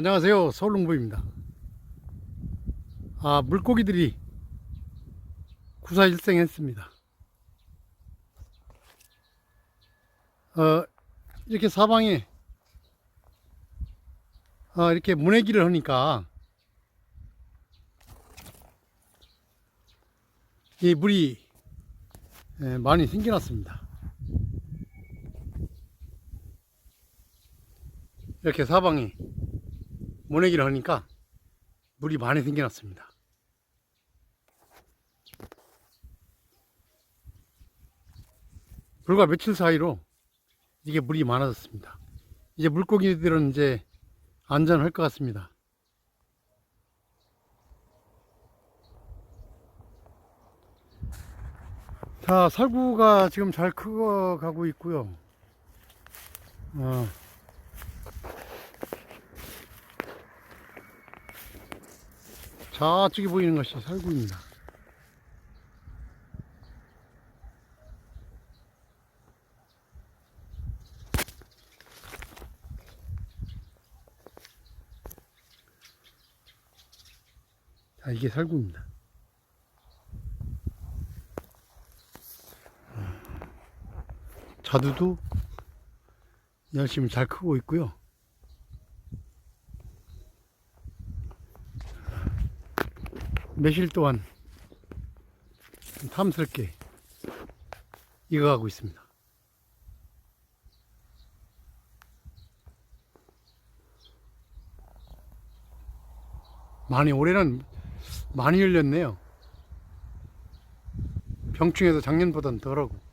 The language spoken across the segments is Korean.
안녕하세요. 서울농부입니다. 아, 물고기들이 구사일생했습니다. 어, 이렇게 사방에 어, 이렇게 문해기를 하니까 이 물이 예, 많이 생겨났습니다. 이렇게 사방에 모내기를 하니까 물이 많이 생겨났습니다. 불과 며칠 사이로 이게 물이 많아졌습니다. 이제 물고기들은 이제 안전할 것 같습니다. 자, 살구가 지금 잘 커가고 있고요. 어. 저쪽에 보이는 것이 살구입니다. 자, 이게 살구입니다. 자두도 열심히 잘 크고 있고요. 매실 동안 탐스럽게 익어가고 있습니다. 많이 올해는 많이 열렸네요. 병충해도 작년보단 덜하고.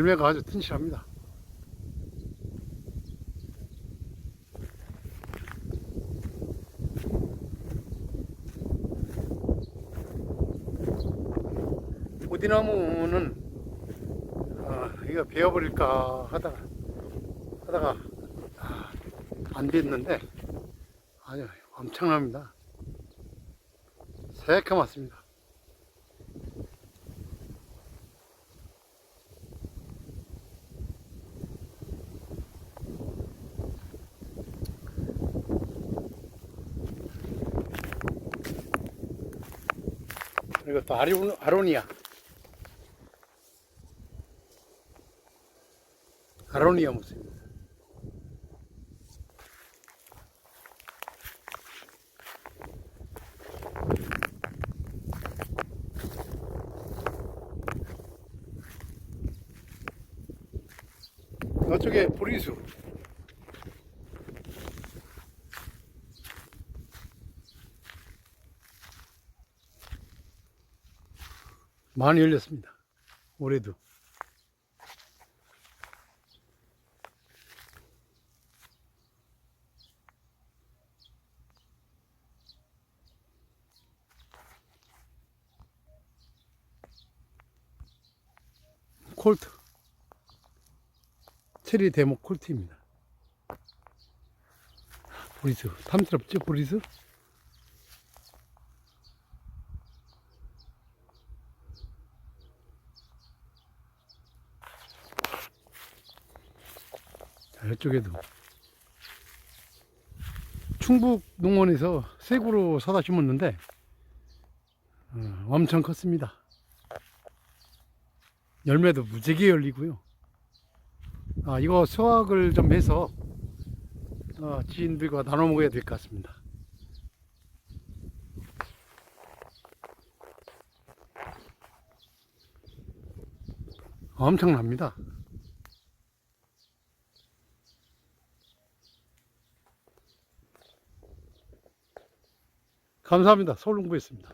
열매가 아주 튼실합니다. 오디나무는 아, 이거 베어버릴까 하다가 하다가 아, 안 됐는데 아주 엄청납니다. 새까맣습니다. 또 아론, 아로니아. 아로니아 모습입니다. 이쪽에 보리수. 많이 열렸습니다. 올해도. 콜트. 체리 대목 콜트입니다. 보리스. 탐스럽죠, 보리스? 이쪽에도 충북 농원에서 새구로 사다 심었는데 어, 엄청 컸습니다. 열매도 무지개 열리고요. 아, 이거 수확을 좀 해서 어, 지인들과 나눠 먹어야 될 것 같습니다. 엄청납니다. 감사합니다. 서울농부였습니다.